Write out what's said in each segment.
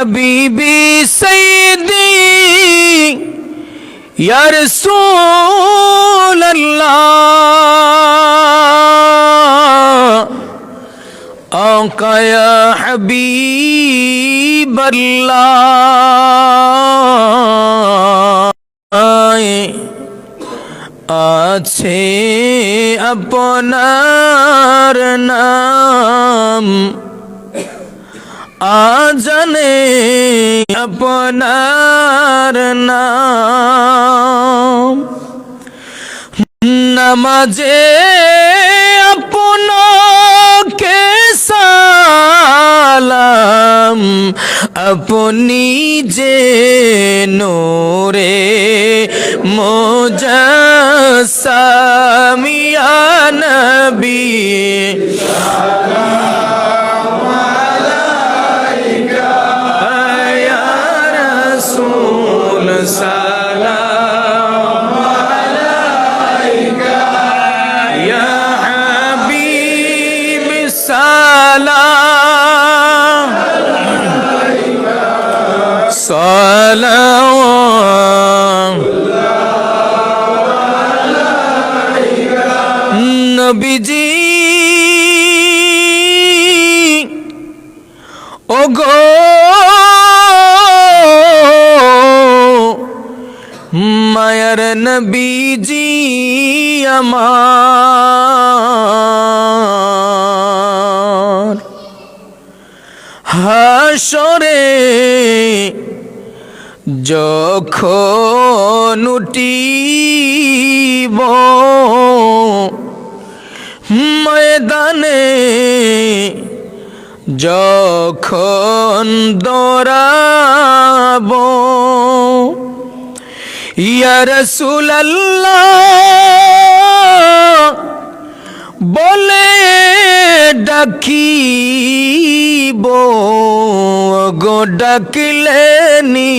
حبيبي سيدي يا رسول الله آقا يا حبيب الله আছে আপনার নাম আজানে আপনার নাম। নামাজে আপনাকে সালাম আপনি যে নোরে মোজাসামিয়া নবী। সালাম। নবীজি গো মায়ার নবীজি আমার। হাসরে যখন উঠিব ময়দানে যখন দৌড়াব ইয়া রসুল্লাহ বলে ডাকিব গো ডাকলেনি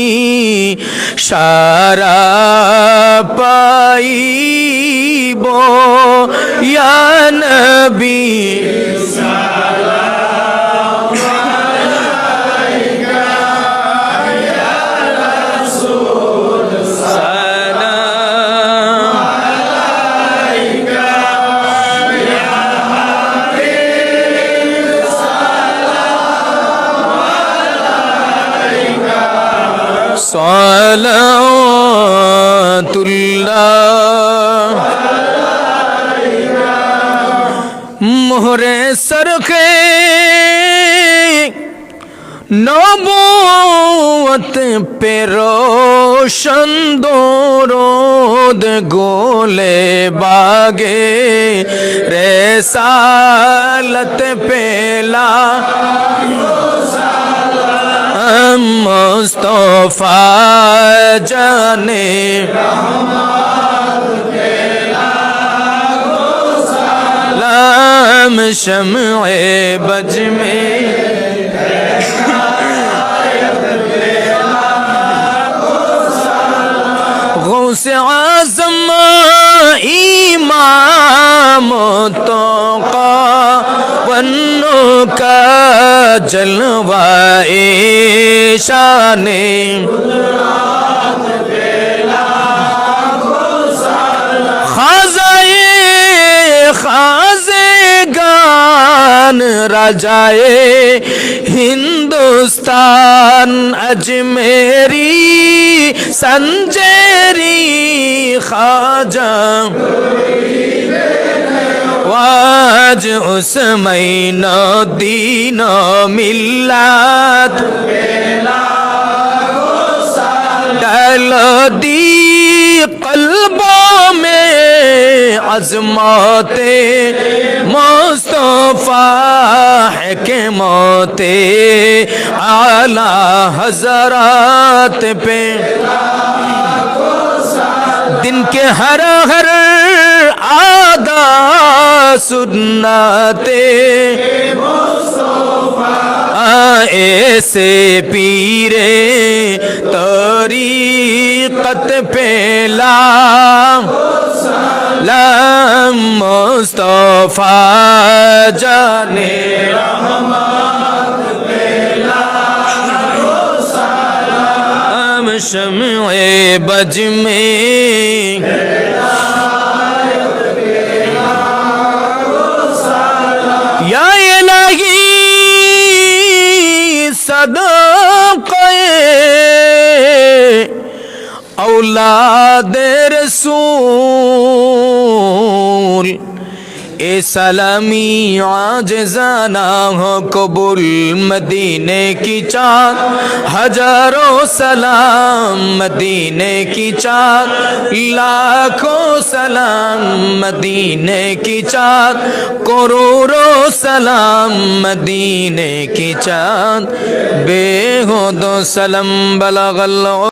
সারা পাইব। ইয়া নবী সালাতুল্লাহ। মোহরে সরখে নবত পে রোশন দোরোদ গোলে বাগে রে সালত পেলা। মুস্তফা জানে সালাম শমে বজ মে غوث عظم امام توقا ونو کا جلوہ شان خزائے خازگان رجائے ہندوستان اجمیری سنجیری خواجہ آج اس مہینہ دینہ ملت میلودی قلبوں میں عظمت مصطفیٰ ہے کہ موت اعلی حضرات پہ۔ دن کے ہر ہر آدھا سنتے آئے جیسے پیرے طریقت پہ لا لم مصطفیٰ جانے رحمت سلام شمع بج میں اولاد رسول، اے سلامی آج زانا ہو قبول مدینے کی چاند، ہزاروں سلام مدینے کی چاند، لاکھوں سلام مدینے کی چاند، کروڑوں سلام مدینے کی چاند۔ بے ہو دو سلم بلغ اللہ